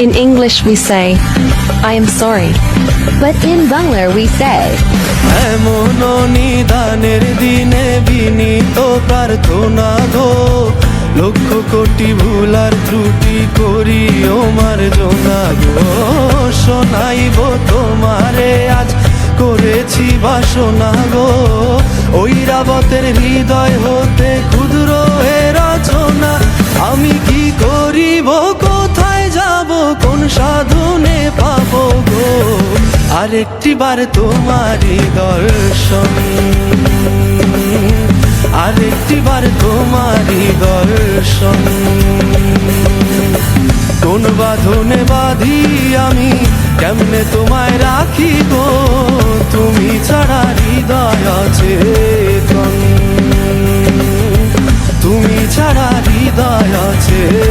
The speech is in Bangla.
In English, we say, I am sorry. But in Bangla we say, গো লক্ষ কোটি ভুলার ত্রুটি করি ওমার জোনা গো শোনাইব তোমারে আজ করেছি বাসনা গো ওই রাবতের হৃদয় হতে ক্ষুদ্র সাধনে পাবো গো। আরেকটি বার তোমারই দর্শন। আরেকটি বার তোমারই দর্শন। কোন বাঁধনে বাঁধি আমি, কেমনে তোমায় রাখি গো? তুমি ছাড়া হৃদয় আছে তুমি ছাড়া হৃদয় আছে